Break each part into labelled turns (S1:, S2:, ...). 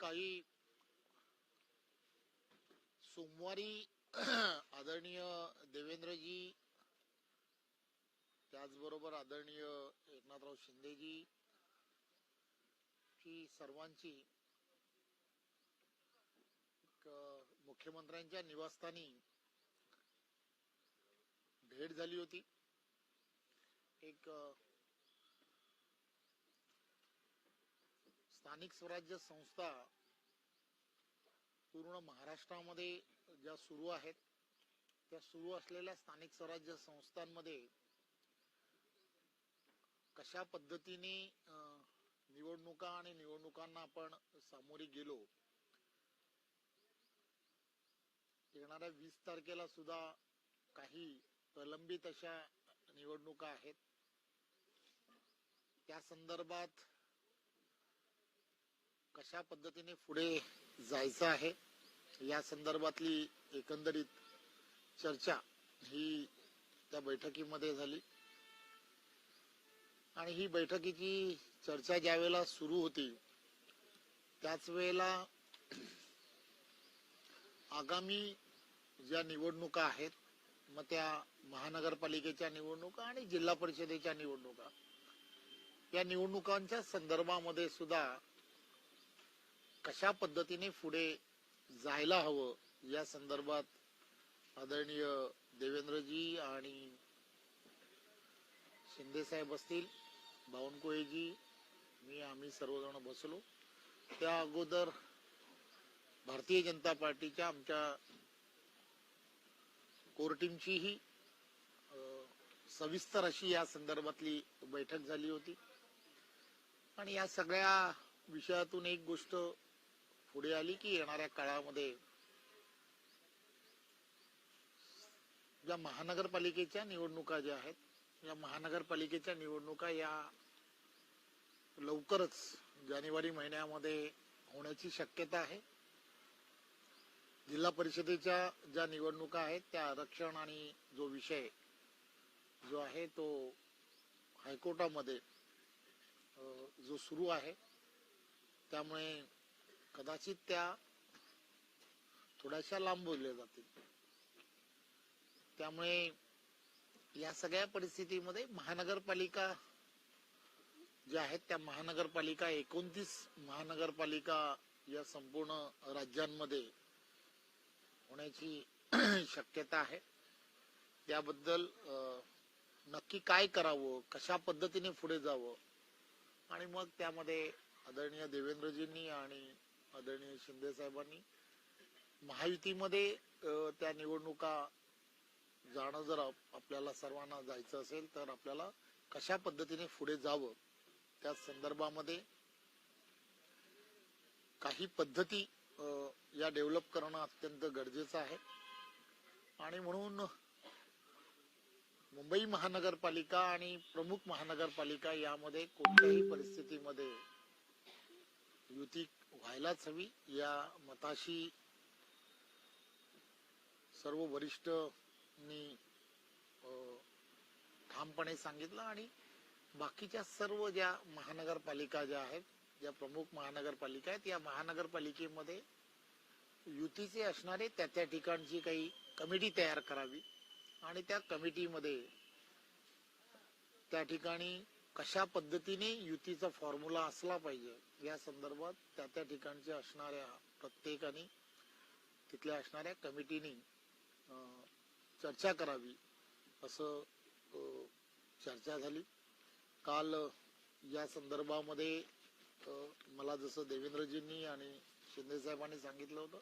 S1: काही सोमवारी आदरणीय देवेंद्रजी त्याचबरोबर आदरणीय एकनाथराव शिंदेजी ची सर्वांची एक, अ, मुख्यमंत्र्यांच्या निवासस्थानी भेट झाली होती. एक स्थानिक स्वराज्य संस्था पूर्ण महाराष्ट्रामध्ये ज्या सुरू आहेत त्या सुरू असलेल्या स्थानिक स्वराज्य संस्थांमध्ये कशा पद्धतीने निवडणुका आणि निवडणुकांना आपण सामोरे गेलो येणाऱ्या वीस तारखेला सुद्धा काही प्रलंबित अशा निवडणुका आहेत. त्या संदर्भात कशा पद्धतीने पुढे जायचं आहे या संदर्भातली एकंदरीत चर्चा ही त्या बैठकीमध्ये झाली. आणि ही बैठकीची चर्चा ज्या वेळेला सुरू होती त्याच वेळेला आगामी ज्या निवडणुका आहेत मग त्या महानगरपालिकेच्या निवडणुका आणि जिल्हा परिषदेच्या निवडणुका. या निवडणुकांच्या संदर्भामध्ये सुद्धा कशा पद्धतीने पुढे जायला हवं या संदर्भात आदरणीय देवेंद्रजी आणि शिंदे साहेब असतील बावनकुळेजी मी आम्ही सर्वजण बसलो. त्या अगोदर भारतीय जनता पार्टीच्या आमच्या कोर टीमचीही सविस्तर अशी या संदर्भातली बैठक झाली होती. आणि या सगळ्या विषयातून एक गोष्ट पुढे आली की येणाऱ्या काळामध्ये ज्या महानगरपालिकेच्या निवडणुका ज्या आहेत या महानगरपालिकेच्या निवडणुका या लवकरच जानेवारी महिन्यामध्ये होण्याची शक्यता आहे. जिल्हा परिषदेच्या ज्या निवडणुका आहेत त्या आरक्षण आणि जो विषय जो आहे तो हायकोर्टामध्ये जो सुरू आहे त्यामुळे कदाचित त्या थोड्याशा लांबवल्या जातील. त्यामुळे या सगळ्या परिस्थितीमध्ये महानगरपालिका ज्या आहेत त्या महानगरपालिका एकोणतीस महानगरपालिका या संपूर्ण राज्यांमध्ये होण्याची शक्यता आहे. त्याबद्दल नक्की काय करावं कशा पद्धतीने पुढे जावं आणि मग त्यामध्ये आदरणीय देवेंद्रजींनी आणि आदरणीय शिंदे साहेबांनी महायुतीमध्ये त्या निवडणुका जाणं जर आपल्याला सर्वांना जायचं असेल तर आपल्याला कशा पद्धतीने पुढे जावं त्या संदर्भामध्ये काही पद्धती या डेव्हलप करणं अत्यंत गरजेचं आहे. आणि म्हणून मुंबई महानगरपालिका आणि प्रमुख महानगरपालिका यामध्ये कोणत्याही परिस्थितीमध्ये युती व्हायलाच हवी. या मताशी सर्व वरिष्ठनी ठामपणे सांगितलं. आणि बाकीच्या सर्व ज्या महानगरपालिका ज्या आहेत ज्या प्रमुख महानगरपालिका आहेत या महानगरपालिकेमध्ये युतीचे असणारे त्या त्या ठिकाणची काही कमिटी तयार करावी आणि त्या कमिटीमध्ये त्या ठिकाणी कशा पद्धतीने युतीचा फॉर्म्युला असला पाहिजे या संदर्भात त्या त्या ठिकाणच्या असणाऱ्या प्रत्येकाने तिथल्या असणाऱ्या कमिटीने अं, चर्चा करावी असं चर्चा झाली. काल या संदर्भामध्ये मला जसं देवेंद्रजींनी आणि शिंदे साहेबांनी सांगितलं होतं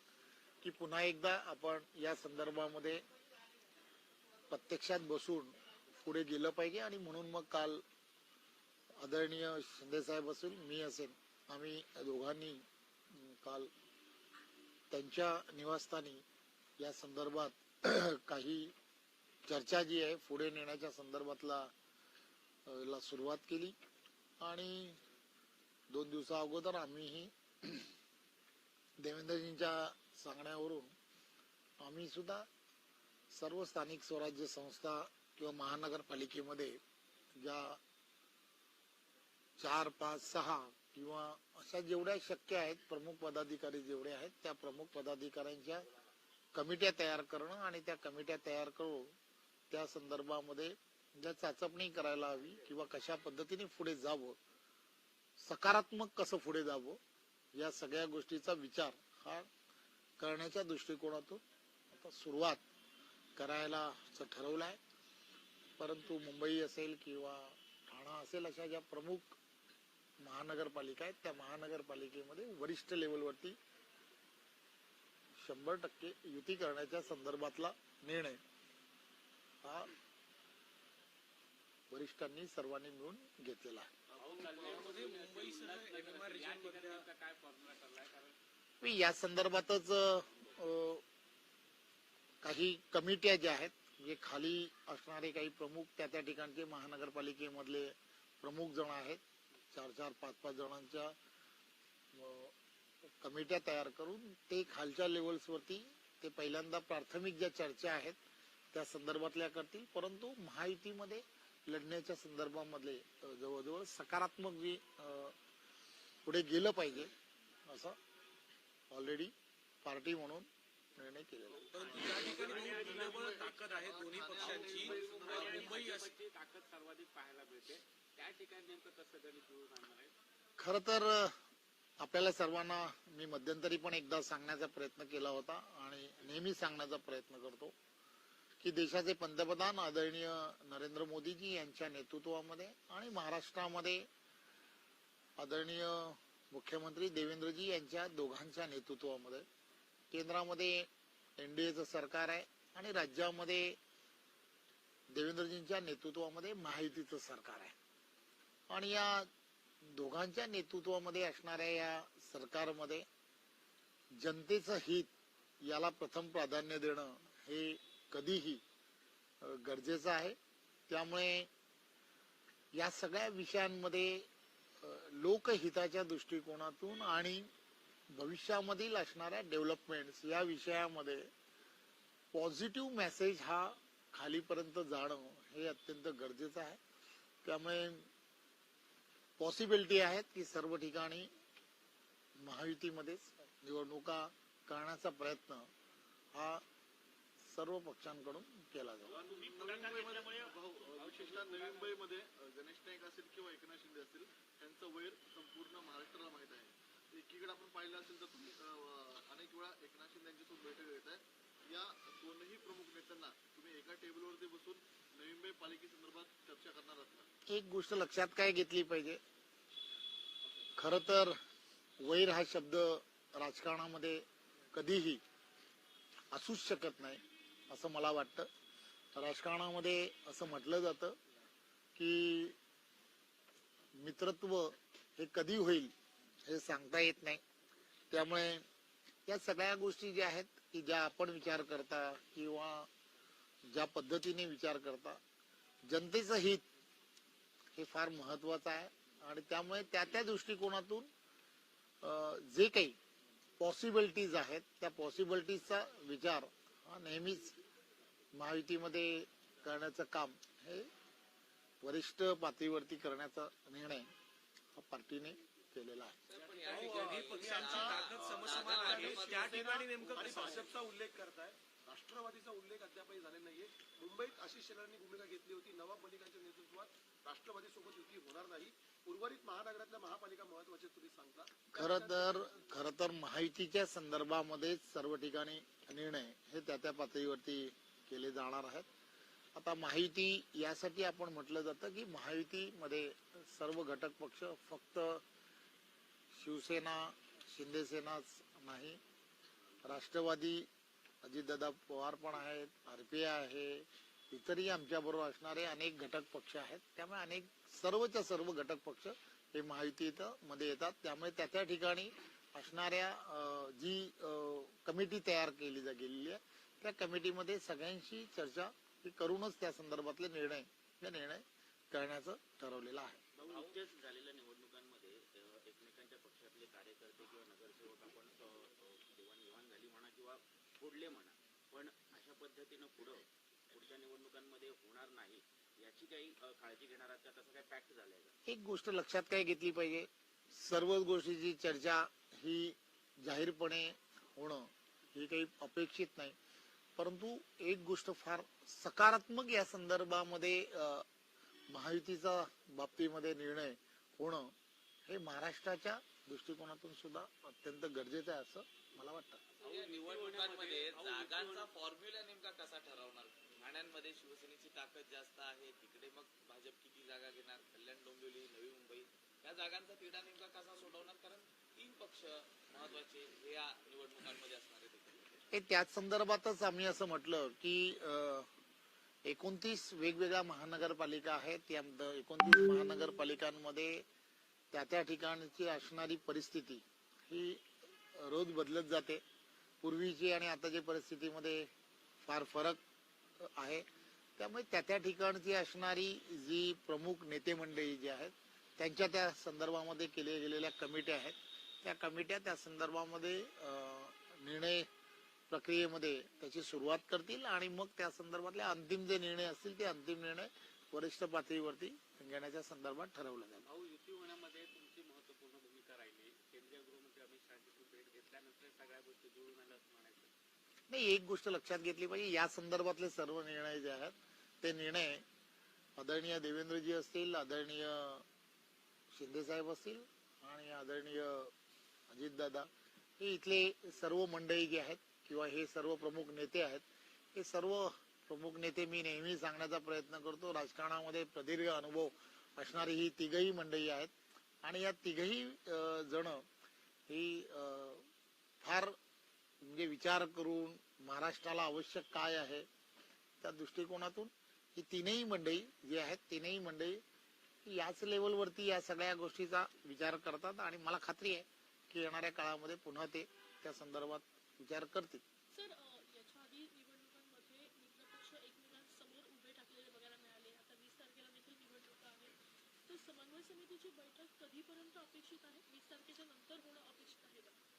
S1: की पुन्हा एकदा आपण या संदर्भामध्ये प्रत्यक्षात बसून पुढे गेलं पाहिजे आणि म्हणून मग काल आदरणीय शिंदे साहेब असेल मी असेल आम्ही दोघांनी काल त्यांच्या निवासस्थानी या संदर्भात काही चर्चा जी आहे पुढे नेण्याच्या संदर्भातला ला सुरुवात केली. आणि दोन दिवसा अगोदर आम्हीही देवेंद्रजींच्या सांगण्यावरून आम्ही सुद्धा सर्व स्थानिक स्वराज्य संस्था किंवा महानगरपालिकेमध्ये ज्या चार पाच सहा किंवा अशा जेवढ्या शक्य आहेत प्रमुख पदाधिकारी जेवढे आहेत त्या प्रमुख पदाधिकाऱ्यांच्या कमिट्या तयार करणं आणि त्या कमिट्या तयार करून त्या संदर्भामध्ये ज्या चाचपणी करायला हवी किंवा कशा पद्धतीने पुढे जावं सकारात्मक कसं पुढे जावं या सगळ्या गोष्टीचा विचार हा करण्याच्या दृष्टिकोनातून आता सुरुवात करायला ठरवलं आहे परंतु मुंबई असेल किंवा ठाणा असेल अशा ज्या प्रमुख महानगरपालिका आहेत त्या महानगरपालिकेमध्ये वरिष्ठ लेवलवरती शंभर टक्के युती करण्याच्या संदर्भातला निर्णय हा वरिष्ठांनी सर्वांनी मिळून घेतलेला आहे. मी या संदर्भातच काही कमिट्या ज्या आहेत म्हणजे खाली असणारे काही प्रमुख त्या त्या ठिकाणचे महानगरपालिकेमधले प्रमुख जण आहेत चार चार पाच पाच जणांच्या कमिट्या तयार करून ते खालच्या लेवल्सवरती ते पहिल्यांदा प्राथमिक ज्या चर्चा आहेत त्या संदर्भातल्या करतील. परंतु महायुतीमध्ये लढण्याच्या संदर्भामधले अ, जवळजवळ सकारात्मक जी अ, पुढे गेलं पाहिजे असं ऑलरेडी पार्टी म्हणून निर्णय केलेला.
S2: परंतु ठिकाणी ताकद आहे दोन्ही पक्षांची. मुंबई
S3: ताकद सर्वाधिक पाहायला मिळते. त्या ठिकाणी नेमकं कसं गणित जुळून आणणार आहे?
S1: खर तर आपल्याला सर्वांना मी मध्यंतरी पण एकदा सांगण्याचा प्रयत्न केला होता आणि नेहमी सांगण्याचा प्रयत्न करतो. की देशाचे पंतप्रधान आदरणीय नरेंद्र मोदीजी यांच्या नेतृत्वामध्ये आणि महाराष्ट्रामध्ये आदरणीय मुख्यमंत्री देवेंद्रजी यांच्या दोघांच्या नेतृत्वामध्ये केंद्रामध्ये एनडीएचं सरकार आहे आणि राज्यामध्ये देवेंद्रजींच्या नेतृत्वामध्ये माहितीचं सरकार आहे. आणि या दोघांच्या नेतृत्वामध्ये असणाऱ्या या सरकारमध्ये जनतेचं हित याला प्रथम प्राधान्य देणं हे कधीही गरजेचं आहे. त्यामुळे या सगळ्या विषयांमध्ये लोकहिताच्या दृष्टिकोनातून आणि भविष्यामधील असणाऱ्या डेव्हलपमेंट या विषयामध्ये पॉझिटिव्ह मेसेज हा खालीपर्यंत जाणं हे अत्यंत गरजेचं आहे. त्यामुळे पॉसिबिलिटी आहेत की सर्व ठिकाणी महायुतीमध्येच निवडणुका करण्याचा प्रयत्न हा सर्व पक्षांकडून केला जातो
S4: विशेषतः नवी मुंबईमध्ये गणेश नाईक असेल किंवा एकनाथ शिंदे असतील त्यांचं वैर संपूर्ण महाराष्ट्राला माहीत आहे. एकीकडे आपण पाहिलं असेल तर तुम्ही अनेक वेळा एकनाथ शिंदे यांच्यासोबत बैठक घेत आहे या दोनही प्रमुख नेत्यांना तुम्ही एका टेबलवरती बसून नवी मुंबई पालिकेसंदर्भात चर्चा करणार आहात का?
S1: एक गोष्ट लक्षात काय घेतली पाहिजे? खर तर वैर हा शब्द राजकारणामध्ये कधीही असूच शकत नाही. असं मला वाटतं. राजकारणामध्ये असं म्हटलं जातं की मित्रत्व हे कधी होईल हे सांगता येत नाही. त्यामुळे या सगळ्या गोष्टी ज्या आहेत की ज्या आपण विचार करता किंवा ज्या पद्धतीने विचार करता जनतेचं हित हे फार महत्वाचं आहे. आणि त्यामुळे त्या त्या दृष्टिकोनातून जे काही पॉसिबिलिटीज आहेत त्या पॉसिबिलिटीजचा विचार नेहमीच महायुतीमध्ये करण्याचं काम हे वरिष्ठ पातळीवरती करण्याचा निर्णय हा पार्टीने केलेला आहे.
S2: दोन्ही पक्षांची ताकद समसमान आहे. त्या ठिकाणी नेमकं
S5: आणि
S2: कसं
S5: भाजपचा उल्लेख करताय? राष्ट्रवादीचा उल्लेख अद्यापही झालेला नाहीये. मुंबईत आशिष शेलारांनी भूमिका घेतली होती. नवाब मलिकांच्या नेतृत्वात राष्ट्रवादी सोबत युती होणार नाही. उर्वरित महानगरातल्या महापालिका महत्त्वाचे तुम्ही सांगता?
S1: खर तर खर तर माहितीच्या संदर्भामध्ये सर्व ठिकाणी निर्णय हे त्या त्या पातळीवरती केले जाणार आहेत. आता माहिती यासाठी आपण म्हटलं जातं की माहितीमध्ये सर्व घटक पक्ष फक्त शिवसेना शिंदेसेनाच नाही. राष्ट्रवादी अजितदादा पवार पण आहेत आरपीआय आहे इतरही आमच्या बरोबर असणारे अनेक घटक पक्ष आहेत. त्यामुळे अनेक सर्वच्या सर्व घटक पक्ष हे माहिती मध्ये येतात. त्यामुळे त्या त्या ठिकाणी असणाऱ्या जी कमिटी तयार केली गेलेली आहे त्या कमिटीमध्ये सगळ्यांशी चर्चा ही करूनच त्या संदर्भातले निर्णय हे निर्णय करण्याचं ठरवलेलं आहे.
S3: नुकत्याच झालेल्या निवडणुकांमध्ये एकमेकांच्या पक्षातले कार्यकर्ते किंवा नगरसेवक आपण देवाणघेवाण झाली म्हणा किंवा फोडले म्हणा पण अशा
S6: पद्धतीनं पुढं पुढच्या निवडणुकांमध्ये होणार नाही याची काही काळजी घेणार आहात का? तसं काही पॅक्ट झालंय का?
S1: एक गोष्ट लक्षात काय घेतली पाहिजे? सर्वच गोष्टीची चर्चा ही जाहीरपणे होणं ही काही अपेक्षित नाही. परंतु एक गोष्ट फार सकारात्मक या संदर्भामध्ये अं, महायुतीचा बाबतीमध्ये निर्णय होणं हे महाराष्ट्राच्या दृष्टिकोनातून सुद्धा अत्यंत गरजेचं आहे असं मला वाटतं.
S7: निवडणुकांमध्ये जागांचा फॉर्म्युला नेमका कसा ठरवणार? ठाण्यांमध्ये शिवसेनेची ताकद जास्त आहे. तिकडे मग भाजप किती जागा घेणार? कल्याण डोंबिवली नवी मुंबई. या जागांचा तिढा नेमका कसा सोडवणार? कारण तीन पक्ष महत्त्वाचे हे या निवडणुकांमध्ये असणार आहेत.
S1: त्याच संदर्भातच आम्ही असं म्हटलं की एकोणतीस वेगवेगळ्या महानगरपालिका आहेत. त्या एकोणतीस महानगरपालिकांमध्ये त्या त्या ठिकाणची असणारी परिस्थिती ही रोज बदलत जाते. पूर्वीची आणि आताच्या परिस्थितीमध्ये फार फरक आहे. त्यामुळे त्या त्या ठिकाणची असणारी जी प्रमुख नेते मंडळी जी आहेत त्यांच्या त्या संदर्भामध्ये केल्या गेलेल्या कमिट्या आहेत. त्या कमिट्या त्या संदर्भामध्ये निर्णय प्रक्रियेमध्ये त्याची सुरुवात करतील आणि मग त्या संदर्भातले अंतिम जे निर्णय असतील ते अंतिम निर्णय वरिष्ठ पातळीवरती घेण्याच्या संदर्भात ठरवला जाईल
S3: भाऊ युती होण्यामध्ये तुमची महत्त्वपूर्ण भूमिका राहिली केंद्रीय गृहमंत्री अमित शहाची तुम्ही भेट घेतल्यानंतर सगळ्या गोष्टी जुळून आल्या असं म्हणायचं
S1: नाही एक गोष्ट लक्षात घेतली पाहिजे. या संदर्भातले सर्व निर्णय जे आहेत ते निर्णय आदरणीय देवेंद्रजी असतील आदरणीय शिंदे साहेब असतील आणि आदरणीय अजितदादा हे इथले सर्व मंडळी जे आहेत किंवा हे सर्व प्रमुख नेते आहेत हे सर्व प्रमुख नेते मी नेहमी सांगण्याचा प्रयत्न करतो. राजकारणामध्ये प्रदीर्घ अनुभव असणारी ही तिघही मंडळी आहेत. आणि या तिघही जण ही फार म्हणजे विचार करून महाराष्ट्राला आवश्यक काय आहे त्या दृष्टिकोनातून ही तीनही मंडळी जी आहेत तीनही मंडळी याच लेवलवरती या सगळ्या गोष्टीचा विचार करतात आणि मला खात्री आहे की येणाऱ्या काळामध्ये पुन्हा ते त्या संदर्भात विचार करतील.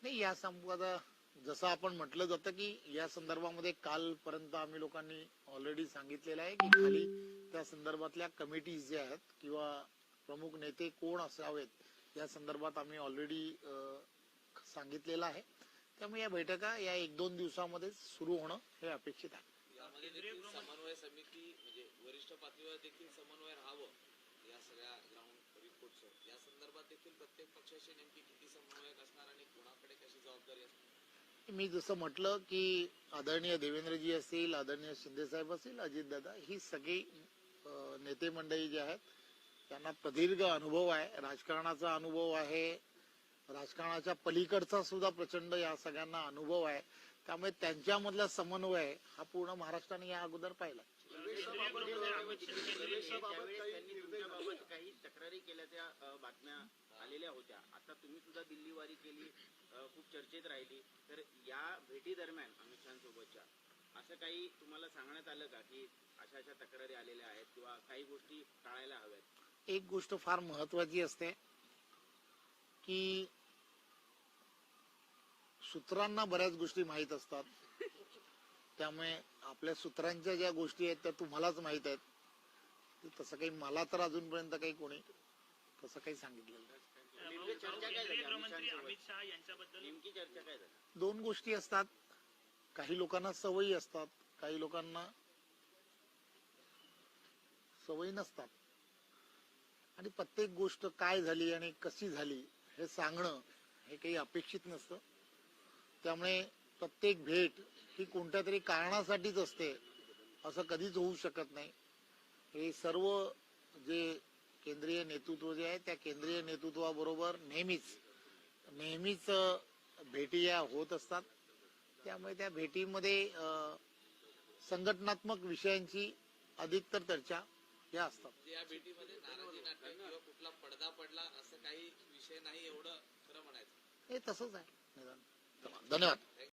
S1: नाही या संवादा जसं आपण म्हटलं जातं की या संदर्भामध्ये कालपर्यंत आम्ही लोकांनी ऑलरेडी सांगितलेलं आहे की खाली त्या संदर्भातल्या कमिटीज ज्या आहेत किंवा प्रमुख नेते कोण असावेत या संदर्भात आम्ही ऑलरेडी सांगितलेलं आहे. त्यामुळे या बैठका या एक दोन दिवसामध्ये सुरू होणं हे अपेक्षित आहे.
S7: समन्वय समिती म्हणजे वरिष्ठ पातळीवर देखील समन्वय राहावं या सगळ्या ग्राउंड रिपोर्ट या संदर्भात देखील प्रत्येक पक्षाशी नेमकी किती समन्वयक असणार आणि कोणाकडे कशी जबाबदारी असणार?
S1: मी जसं म्हटलं की आदरणीय देवेंद्रजी असतील आदरणीय शिंदेसाहेब असतील अजितदादा ही सगळी नेते मंडळी जी आहेत त्यांना प्रदीर्घ अनुभव आहे. राजकारणाचा अनुभव आहे. राजकारणाच्या पलीकडचा सुद्धा प्रचंड या सगळ्यांना अनुभव आहे. त्यामुळे त्यांच्यामधला समन्वय हा पूर्ण महाराष्ट्राने या अगोदर पाहिला.
S5: काही
S6: तक्रारी केल्या त्या बातम्या आलेल्या होत्या. आता तुम्ही सुद्धा दिल्लीवारी केली. खूप चर्चेत राहिली. तर या भेटी दरम्यान अमित शहासोबतच्या असं काही तुम्हाला सांगण्यात आलं का की अशा अशा तक्रारी आलेल्या आहेत किंवा काही गोष्टी टाळायला हव्यात?
S1: एक गोष्ट फार महत्वाची असते की सूत्रांना बऱ्याच गोष्टी माहीत असतात. त्यामुळे आपल्या सूत्रांच्या ज्या गोष्टी आहेत त्या तुम्हालाच माहीत आहेत. तसं काही मला तर अजूनपर्यंत काही कोणी तसं काही सांगितलेलं नाही.
S6: नेमकी चर्चा काय झाली? अमित शहासोबत? नेमकी चर्चा काय झाली?
S1: दोन गोष्टी असतात. काही लोकांना सवयी असतात. काही लोकांना सवयी नसतात. आणि प्रत्येक गोष्ट काय झाली आणि कशी झाली हे सांगणं हे काही अपेक्षित नसतं. त्यामुळे प्रत्येक भेट ही कोणत्या तरी कारणासाठीच असते असं कधीच होऊ शकत नाही. हे सर्व जे केंद्रीय नेतृत्व जे आहे त्या केंद्रीय नेतृत्वाबरोबर नेहमीच नेहमीच भेटी या होत असतात. त्यामुळे त्या भेटीमध्ये संघटनात्मक विषयांची अधिकतर चर्चा या असतात.
S7: या भेटीमध्ये कुठला पडदा पडला असं काही विषय नाही एवढं खरं म्हणायचं.
S1: हे तसंच आहे. धन्यवाद.